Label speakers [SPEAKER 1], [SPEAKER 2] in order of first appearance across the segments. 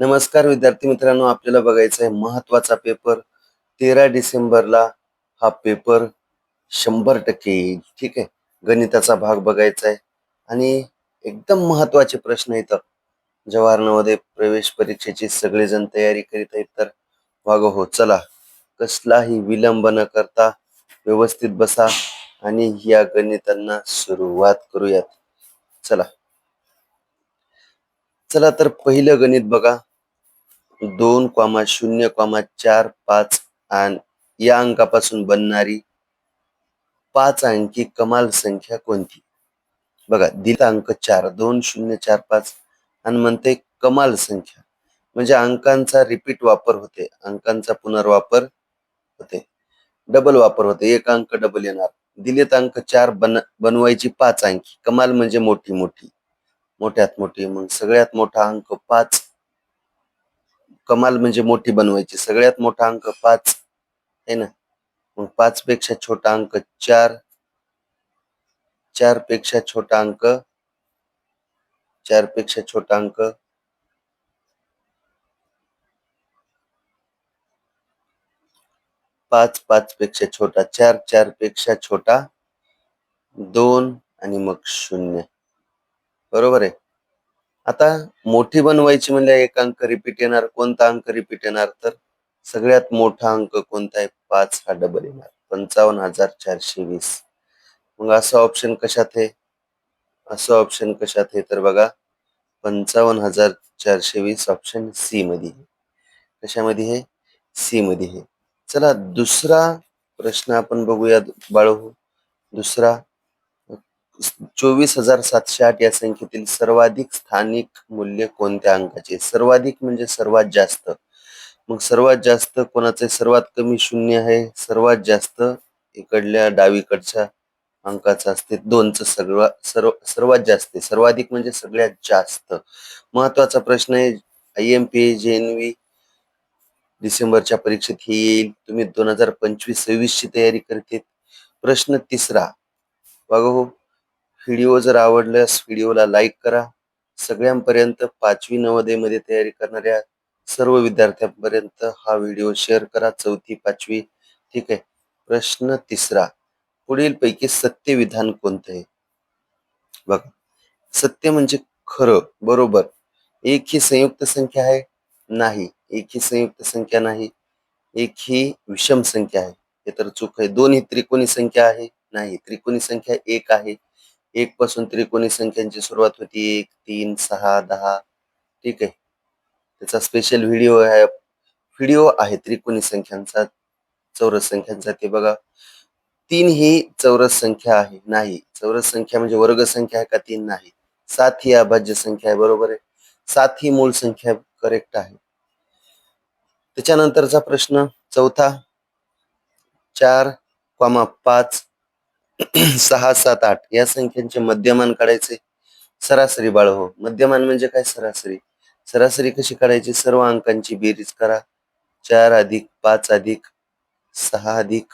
[SPEAKER 1] नमस्कार विद्यार्थी मित्रांनो आपल्याला बघायचा आहे महत्त्वाचा पेपर तेरा डिसेंबरला हा पेपर शंभर टक्के येईल. ठीक आहे? गणिताचा भाग बघायचा आहे. आणि एकदम महत्त्वाचे प्रश्न येतात जवाहर नवोदय प्रवेश परीक्षेची सगळेजण तयारी करीत आहेत तर वाग हो चला. कसलाही विलंब न करता व्यवस्थित बसा आणि या गणितांना सुरुवात करूयात. चला. चला तर पहिलं गणित बघा. दोन कॉमा शून्य कॉमा चार पाच आणि या अंकापासून बनणारी पाच अंकी कमाल संख्या कोणती? बघा दिला अंक चार दोन शून्य चार पाच आणि म्हणते कमाल संख्या. म्हणजे अंकांचा रिपीट वापर होते. अंकांचा पुनर्वापर होते. डबल वापर होते. एक अंक डबल येणार. दिलेत अंक चार बन बनवायची पाच अंकी. कमाल म्हणजे मोठी मोठी. मोठ्यात मोठी. मग सगळ्यात मोठा अंक पाच. कमाल म्हणजे मोठी बनवायची. सगळ्यात अंक पाच. आहे ना? पाच पेक्षा छोटा अंक चार. चार पेक्षा छोटा अंक चार पेक्षा छोटा अंक पाच पाच पेक्षा छोटा चार चार पेक्षा छोटा दोन मग शून्य. बरोबर आहे? आता मोठी बनवायची म्हणजे एक अंक रिपीट येणार कोणता अंक रिपीट येणार? तर सगळ्यात मोठा अंक कोणता आहे? पाच हा डबल येणार. पंचावन्न हजार चारशे वीस. मग असं ऑप्शन कशात आहे? असं ऑप्शन कशात आहे? तर बघा पंचावन्न हजार चारशे वीस ऑप्शन सी मध्ये आहे. कशामध्ये आहे? सी मध्ये आहे. चला दुसरा प्रश्न आपण बघूया बाळू दुसरा चोवीस हजार सातशे आठ या संख्येतील सर्वाधिक स्थानिक मूल्य कोणत्या अंकाचे? सर्वाधिक म्हणजे सर्वात जास्त. मग सर्वात जास्त कोणाचे? सर्वात कमी शून्य आहे. सर्वात जास्त इकडल्या डावीकडच्या अंकाचं असते. दोनचं सर्वात सर्व सर्वात जास्त सर्वाधिक म्हणजे सगळ्यात जास्त. महत्त्वाचा प्रश्न आहे I M P J N V डिसेंबरच्या परीक्षेत ही येईल. तुम्ही दोन हजार पंचवीस सव्वीस ची तयारी करते प्रश्न तिसरा. बघा हो. व्हिडिओ जर आवडल्यास व्हिडिओला लाईक करा. सगळ्यांपर्यंत पाचवी नवोदयमध्ये तयारी करणाऱ्या सर्व विद्यार्थ्यांपर्यंत हा व्हिडिओ शेअर करा. चौथी पाचवी ठीक आहे. प्रश्न तिसरा. पुढील पैकी सत्य विधान कोणतं आहे? बघा. सत्य म्हणजे खरं बरोबर. एक ही संयुक्त संख्या आहे? नाही. एक ही संयुक्त संख्या नाही. एक ही विषम संख्या आहे. हे तर चूक आहे. दोन ही त्रिकोणी संख्या आहे? नाही. त्रिकोणी संख्या एक आहे. एक पासून त्रिकोणी संख्यांची सुरुवात होती. एक तीन सहा दहा. ठीक आहे. त्याचा स्पेशल व्हिडिओ आहे. व्हिडिओ आहे त्रिकोणी संख्यांचा चौरस संख्यांचा ते बघा. तीन ही चौरस संख्या आहे. नाही. चौरस संख्या म्हणजे वर्ग संख्या आहे का तीन? नाही. सात ही अभाज्य संख्या आहे. बरोबर आहे. सात ही मूळ संख्या करेक्ट आहे. त्याच्यानंतरचा प्रश्न चौथा. चार कॉमा पाच सहा सात आठ या संख्यांचे मध्यमान काढायचे. सरासरी बाळ हो. मध्यमान म्हणजे काय सरासरी? सरासरी कशी काढायची? सर्व अंकांची बेरीज करा. चार अधिक पाच अधिक सहा अधिक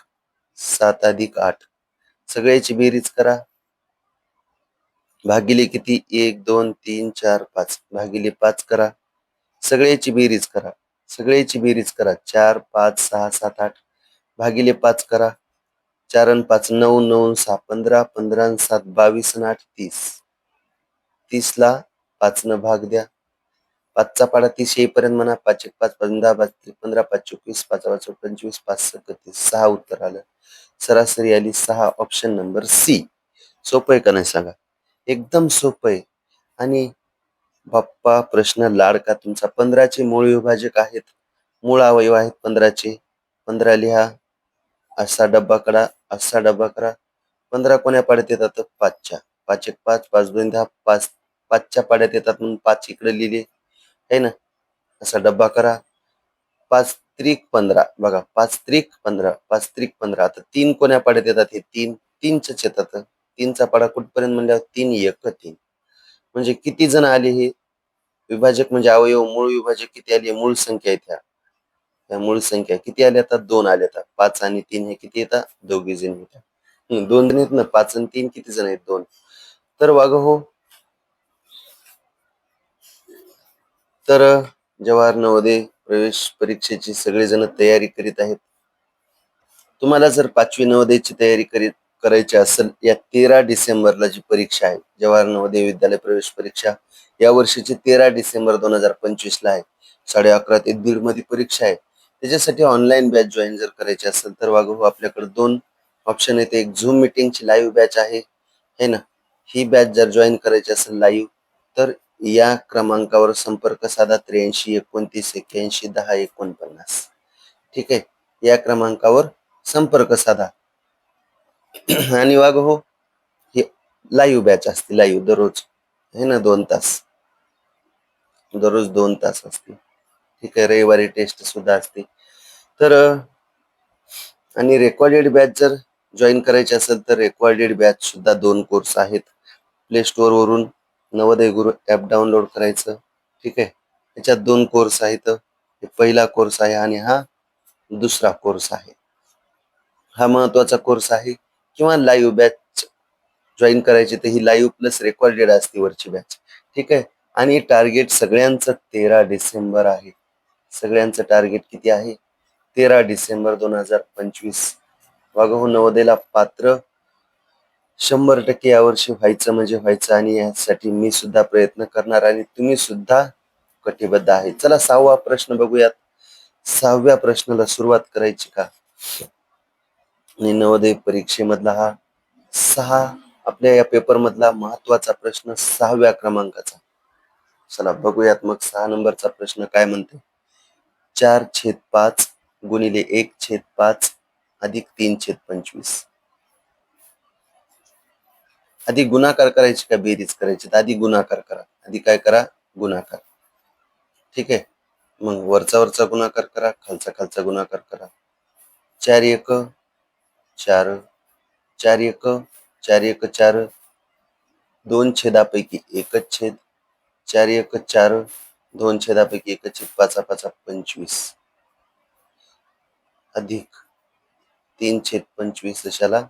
[SPEAKER 1] सात अधिक आठ. सगळ्याची बेरीज करा. भागिले किती? एक दोन तीन चार पाच. भागिले पाच करा. सगळ्याची बेरीज करा. सगळ्याची बेरीज करा. चार पाच सहा सात आठ. भागिले पाच करा. चार आणि पाच नऊ नऊ सहा पंधरा पंधरा सात बावीस आणि आठ तीस. तीसला पाच न भाग द्या. पाचचा पाडा तीस येईपर्यंत म्हणा पाच एक पाच पंधरा पाच पंधरा पाच चोवीस पाच पाच पंचवीस पाच सत्तीस सहा उत्तर आलं. सरासरी आली सहा ऑप्शन नंबर सी सोपं आहे का नाही सांगा? एकदम सोपं आहे. आणि बाप्पा प्रश्न लाडका तुमचा. पंधराचे मूळ विभाजक आहेत. मूळ अवयव आहेत पंधराचे. पंधरा लिहा. असा डब्बा करा असा डब्बा करा. पंधरा कोण्या पाड्यात येतात? पाचच्या. पाच एक पाच पाच दोन दहा पाच पाचच्या पाड्यात येतात म्हणून पाच इकडे लिहिले. आहे ना? असा डब्बा करा. पाच त्रिक पंधरा. बघा पाच त्रिक पंधरा पाच त्रिक पंधरा. आता तीन कोण्या पाड्यात येतात? हे तीन. तीनच येतात. तीनचा पाडा कुठपर्यंत म्हणल्यावर तीन एक तीन. म्हणजे किती जण आले हे? विभाजक म्हणजे अवयव मूळ विभाजक किती आले? मूळ संख्या आहे त्या मूळ संख्या किती आल्या आता? दोन आल्या आता. पाच आणि तीन हे किती येतात दोघी जण येतात दोन जण आहेत ना? पाच आणि तीन किती जण आहेत? दोन. तर वाघ हो. तर जवाहर नवोदय प्रवेश परीक्षेची सगळेजण तयारी करीत आहेत. तुम्हाला जर पाचवी नवोदयची तयारी करीत करायची असेल या तेरा डिसेंबरला जी परीक्षा आहे जवाहर नवोदय विद्यालय प्रवेश परीक्षा या वर्षीची तेरा डिसेंबर दोन हजार पंचवीस ला आहे. साडे अकरा ते दीडमध्ये परीक्षा आहे. त्याच्यासाठी ऑनलाईन बॅच जॉईन जर करायची असेल तर वागू आपल्याकडे दोन ऑप्शन आहेत. एक झूम मिटिंगची लाईव्ह बॅच आहे. है ना? ही बॅच जर जॉईन करायची असेल लाईव्ह तर या क्रमांकावर संपर्क साधा. त्र्याऐंशी एकोणतीस एक्क्याऐंशी दहा एकोणपन्नास. ठीक आहे? या क्रमांकावर संपर्क साधा. आणि वाग हो हे लाईव्ह बॅच असते लाईव्ह दररोज. है ना? दोन तास. दररोज दोन तास असते ठीक आहे रविवारी टेस्ट सुद्धा असते. तर आणि रेकॉर्डेड बॅच जर जॉईन करायची असेल तर रेकॉर्डेड बॅच सुद्धा दोन कोर्स आहेत. प्ले स्टोअरवरून नवोदय गुरु ऍप डाउनलोड करायचं. ठीक आहे? त्याच्यात दोन कोर्स आहेत. पहिला कोर्स आहे आणि हा दुसरा कोर्स आहे. हा महत्त्वाचा कोर्स आहे. किंवा लाईव्ह बॅच जॉईन करायची तर ही लाईव्ह प्लस रेकॉर्डेड असते वरची बॅच ठीक आहे? आणि टार्गेट सगळ्यांचं तेरा डिसेंबर आहे. सगळ्यांचं टार्गेट किती आहे? तेरा डिसेंबर दोन हजार पंचवीस. वाघहू हो नवोदयला पात्र. शंभर टक्के यावर्षी व्हायचं म्हणजे व्हायचं आणि यासाठी मी सुद्धा प्रयत्न करणार आणि तुम्ही सुद्धा कटिबद्ध आहे. चला सहावा प्रश्न बघूयात. सहाव्या प्रश्नाला सुरुवात करायची का? आणि नवोदय परीक्षेमधला हा सहा आपल्या या पेपर मधला महत्त्वाचा प्रश्न सहाव्या क्रमांकाचा. चला बघूयात मग सहा नंबरचा प्रश्न काय म्हणते? चार छेद पाच गुणिले एक छेद पाच अधिक तीन छेद पंचवीस. आधी गुणाकार करायची का बेरीज करायची? तर आधी गुणाकार करा. आधी काय करा? गुणाकार. ठीक आहे? मग वरचा वरचा गुणाकार करा खालचा खालचा गुणाकार करा. चार एक चार चार एक चार एक चार. दोन छेदापैकी एकच छेद. चार एक चार दोन छेदापैकी एकच छेद पाचा पाचा पंचवीस. अधिक तीन छेद पंचवीस दशाला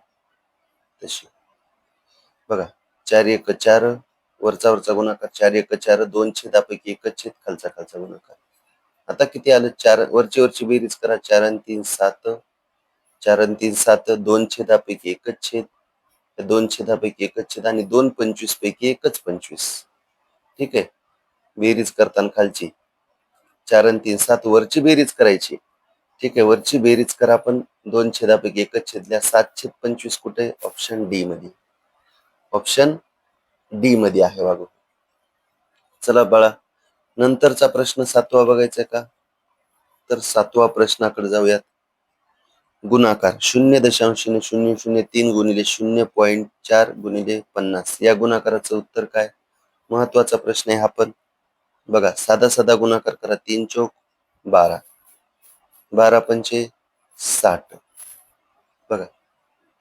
[SPEAKER 1] तशी. बघा चार एक चार वरचा वरचा गुणाकार चार एक चार दोन छेदापैकी एकच छेद खालचा खालचा गुणाकार. आता किती आलं? चार वरची वरची बेरीज करा. चार आणि तीन सात. चार आणि तीन सात दोन छेदापैकी एकच छेद. दोन छेदापैकी एकच छेद आणि दोन पंचवीस पैकी एकच पंचवीस. ठीक आहे? बेरीज करताना खालची. चार आणि तीन सात वरची बेरीज करायची. ठीक आहे वरची बेरीज करा पण दोन छेदापैकी एकच छेदल्या सात छेद पंचवीस कुठे? ऑप्शन डी मध्ये. ऑप्शन डी मध्ये आहे वागू चला बाळा नंतरचा प्रश्न सातवा बघायचा का? तर सातवा प्रश्नाकडे जाऊयात. गुणाकार शून्य दशांश शून्य शून्य शून्य तीन गुणिले शून्य पॉईंट चार गुणिले पन्नास. या गुणाकाराचं उत्तर काय? महत्त्वाचा प्रश्न आहे हा पण. बघा साधा साधा गुणाकार करा तीन चौक बारा. बारा पंचे साठ. बघा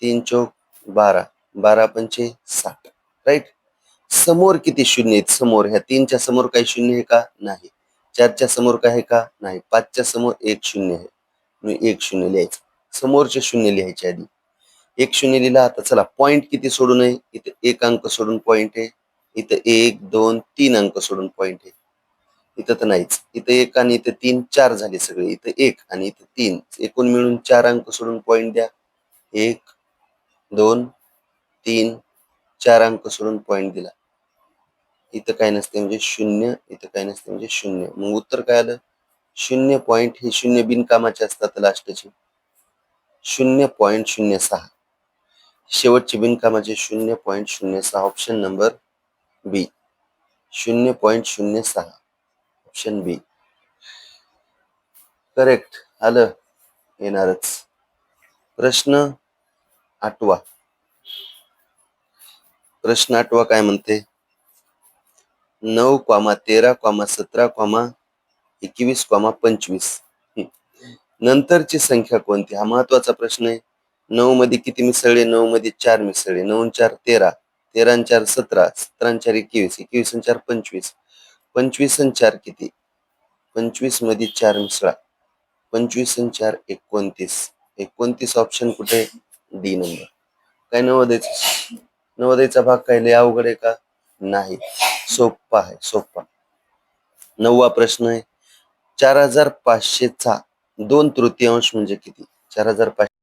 [SPEAKER 1] तीन चौक बारा बारा पंचे साठ. राईट समोर किती शून्य आहेत? समोर. ह्या तीनच्या समोर काही शून्य आहे का? नाही. चारच्या समोर काय आहे का? नाही. पाचच्या समोर एक शून्य आहे. एक शून्य लिहायचं. समोरचे शून्य लिहायचे आधी. एक शून्य लिहिला आता चला पॉइंट किती सोडून आहे? इथं एक अंक सोडून पॉइंट आहे. इथं एक दोन तीन अंक सोडून पॉइंट आहे. इथं तर नाहीच. इथं एक आणि इथं तीन चार झाले सगळे. इथं एक आणि इथं तीन. एकूण मिळून चार अंक सोडून पॉईंट द्या. एक दोन तीन चार अंक सोडून पॉईंट दिला. इथं काय नसते म्हणजे शून्य इथं काय नसते म्हणजे शून्य. मग उत्तर काय आलं? शून्य पॉईंट हे शून्य बिनकामाचे असतात लास्टचे शून्य पॉईंट शून्य सहा. शेवटचे बिनकामाचे शून्य पॉईंट शून्य सहा. ऑप्शन नंबर बी शून्य पॉईंट शून्य सहा. ऑप्शन बी करेक्ट आलं. येणारच. प्रश्न आठवा. प्रश्न आठवा काय म्हणते? नऊ कॉमा तेरा कॉमा सतरा कॉमा एकवीस कॉमा पंचवीस. नंतरची संख्या कोणती? हा महत्त्वाचा प्रश्न आहे. नऊ मध्ये किती मिसळले? नऊ मध्ये चार मिसळले. नऊ चार तेरा. तेरा चार सतरा. सतरा चार एकवीस. एकवीस चार पंचवीस. पंचवीस आणि चार किती? पंचवीसमध्ये चार मिसळा. पंचवीस आणि चार एकोणतीस. एकोणतीस ऑप्शन कुठे? डी नंबर काय नवोदयचा नवोदयचा भाग काय? लय अवघड आहे का? नाही. सोप्पा आहे सोप्पा. नववा प्रश्न आहे. चार हजार पाचशेचा दोन तृतीयांश म्हणजे किती? चार हजार पाचशे